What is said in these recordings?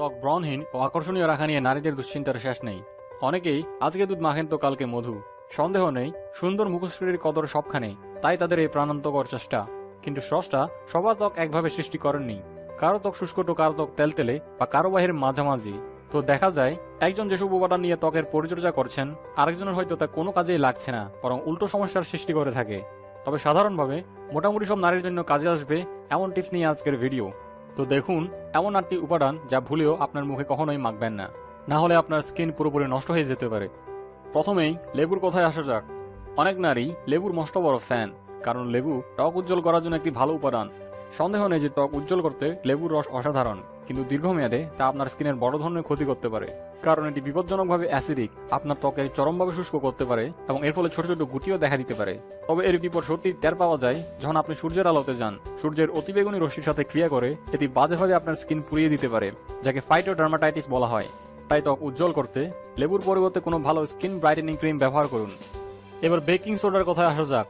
ত্বক ব্রণহীন ও আকর্ষণীয় রাখা নিয়ে নারীদের দুশ্চিন্তার শেষ নেই। অনেকেই, আজকে দুধ মাখেন তো কালকে মধু। সন্দেহ নেই, সুন্দর মুখশ্রীর কদর সবখানে, তাই তাদের এই প্রাণান্তকর চেষ্টা। কিন্তু স্রষ্টা সবার ত্বক একভাবে সৃষ্টি করেননি। কারও ত্বক শুষ্ক কারও ত্বক তেলতেলে বা কারও বাহির মাঝামাঝি। তো দেখা যায়, একজন যেসব উপাদান নিয়ে ত্বকের পরিচর্যা করছেন, আরেকজনের হয়তো তা কোনো কাজেই লাগছে না, বরং উল্টো সমস্যার সৃষ্টি করে থাকে। তবে সাধারণভাবে, মোটামুটি সব নারীর জন্য কাজে আসবে এমন টিপস নিয়ে আজকের ভিডিও। তো দেখুন, এমন আটটি উপাদান যা ভুলেও আপনার মুখে কখনোই মাখবেন না। না হলে আপনার স্কিন পুরোপুরি নষ্ট হয়ে যেতে পারে। প্রথমেই লেবুর কথায় আসা যাক। অনেক নারী লেবুর মস্ত বড় ফ্যান কারণ লেবু ত্বক উজ্জ্বল করার জন্য একটি ভালো উপাদান। সন্দেহ নেই যে ত্বক উজ্জ্বল করতে লেবুর রস অসাধারণ, কিন্তু দীর্ঘমেয়াদে তা আপনার স্কিনের বড় ধরনের ক্ষতি করতে পারে। কারণ এটি বিপজ্জনকভাবে অ্যাসিডিক, আপনার ত্বকে চরমভাবে শুষ্ক করতে পারে এবং এর ফলে ছোট ছোট গুটিও দেখা দিতে পারে। তবে এর বিপদ সত্যি টের পাওয়া যায় যখন আপনি সূর্যের আলোতে যান। সূর্যের অতিবেগুনি রশ্মির সাথে ক্রিয়া করে, এটি বাজেভাবে আপনার স্কিন পুড়িয়ে দিতে পারে, যাকে ফাইটোডার্মাটাইটিস বলা হয়। তাই ত্বক উজ্জ্বল করতে লেবুর পরিবর্তে কোনো ভালো স্কিন ব্রাইটেনিং ক্রিম ব্যবহার করুন। এবার বেকিং সোডার কথায় আসা যাক।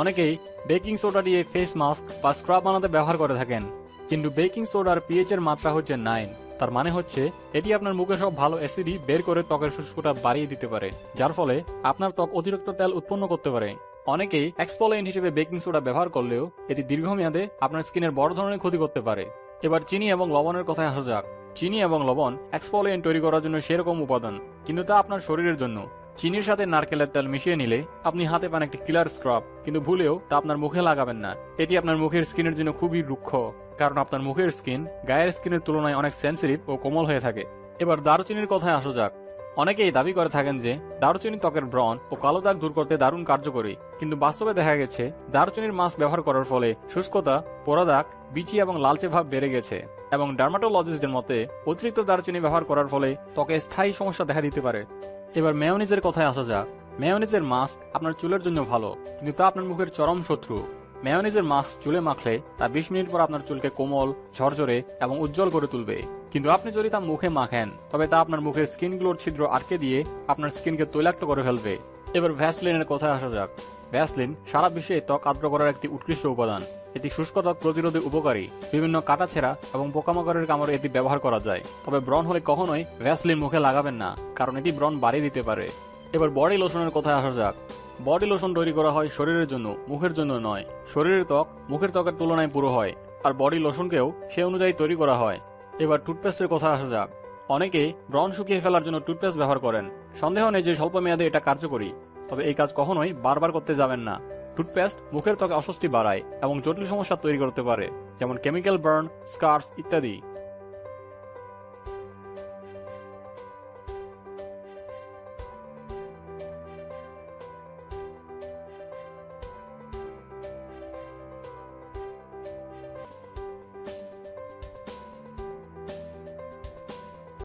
অনেকেই বেকিং সোডা দিয়ে ফেস মাস্ক বা স্ক্রাব বানাতে ব্যবহার করে থাকেন। কিন্তু বেকিং সোডার পিএইচ এর মাত্রা হচ্ছে নাইন তার মানে হচ্ছে, এটি আপনার মুখে সব ভালো অ্যাসিডই বের করে ত্বকের শুষ্কতা বাড়িয়ে দিতে পারে, যার ফলে আপনার ত্বক অতিরিক্ত তেল উৎপন্ন করতে পারে। অনেকেই এক্সপোলেন্ট হিসেবে বেকিং সোডা ব্যবহার করলেও এটি দীর্ঘমেয়াদে আপনার স্কিনের বড় ধরনের ক্ষতি করতে পারে। এবার চিনি এবং লবণের কথায় আসা যাক। চিনি এবং লবণ এক্সপোলেন্ট তৈরি করার জন্য সেরকম উপাদান, কিন্তু তা আপনার শরীরের জন্য। চিনির সাথে নারকেলের তেল মিশিয়ে নিলে আপনি হাতে পান একটি কিলার স্ক্রাব কিন্তু ভুলেও তা আপনার মুখে লাগাবেন না। এটি আপনার মুখের স্কিনের জন্য খুবই রুক্ষ, কারণ আপনার মুখের স্কিন গায়ের স্কিনের তুলনায় অনেক সেন্সিটিভ ও কোমল হয়ে থাকে। এবার দারুচিনির কথায় আসা যাক। অনেকেই দাবি করে থাকেন যে, দারুচিনি ত্বকের ব্রণ ও কালো দাগ দূর করতে দারুণ কার্যকরী, কিন্তু বাস্তবে দেখা গেছে, দারুচিনির মাস্ক ব্যবহার করার ফলে শুষ্কতা, পোড়া দাগ, বিচি এবং লালচে ভাব বেড়ে গেছে। এবং ডার্মাটোলজিস্টদের মতে, অতিরিক্ত দারুচিনি ব্যবহার করার ফলে ত্বকে স্থায়ী সমস্যা দেখা দিতে পারে। এবার মেয়নিজের কথায় আসা যাক। মেয়নিজের মাস্ক আপনার চুলের জন্য ভালো, কিন্তু তা আপনার মুখের চরম শত্রু। মেয়নিজের মাস্ক চুলে মাখলে তা বিশ মিনিট পর আপনার চুলকে কোমল, ঝরঝরে এবং উজ্জ্বল করে তুলবে। কিন্তু আপনি যদি তা মুখে মাখেন, তবে তা আপনার মুখের স্কিন গ্লোর ছিদ্র আটকে দিয়ে আপনার স্কিনকে তৈলাক্ত করে ফেলবে। এবার ভ্যাসলিনের কথায় আসা যাক। ভ্যাসলিন সারা বিশ্বে ত্বক আর্দ্র করার একটি উৎকৃষ্ট উপাদান। এটি শুষ্ক ত্বক প্রতিরোধে উপকারী। বিভিন্ন কাটাছেড়া এবং পোকামাকড়ের কামড়ে এটি ব্যবহার করা যায়। তবে ব্রণ হলে কখনোই ভ্যাসলিন মুখে লাগাবেন না, কারণ এটি ব্রণ বাড়িয়ে দিতে পারে। এবার বডি লোশনের কথায় আসা যাক। বডি লোশন তৈরি করা হয় শরীরের জন্য, মুখের জন্য নয়। শরীরের ত্বক মুখের ত্বকের তুলনায় পুরো হয়, আর বডি লোশনকেও সে অনুযায়ী তৈরি করা হয়। এবার টুথপেস্টের কথা আসা যাক। অনেকে ব্রণ শুকিয়ে ফেলার জন্য টুথপেস্ট ব্যবহার করেন। সন্দেহ নেই যে স্বল্প মেয়াদে এটা কার্যকরী। তবে এই কাজ কখনোই বারবার করতে যাবেন না। টুথপেস্ট মুখের ত্বকে অস্বস্তি বাড়ায় এবং জটিল সমস্যা তৈরি করতে পারে, যেমন কেমিক্যাল বার্ন স্কার্স ইত্যাদি।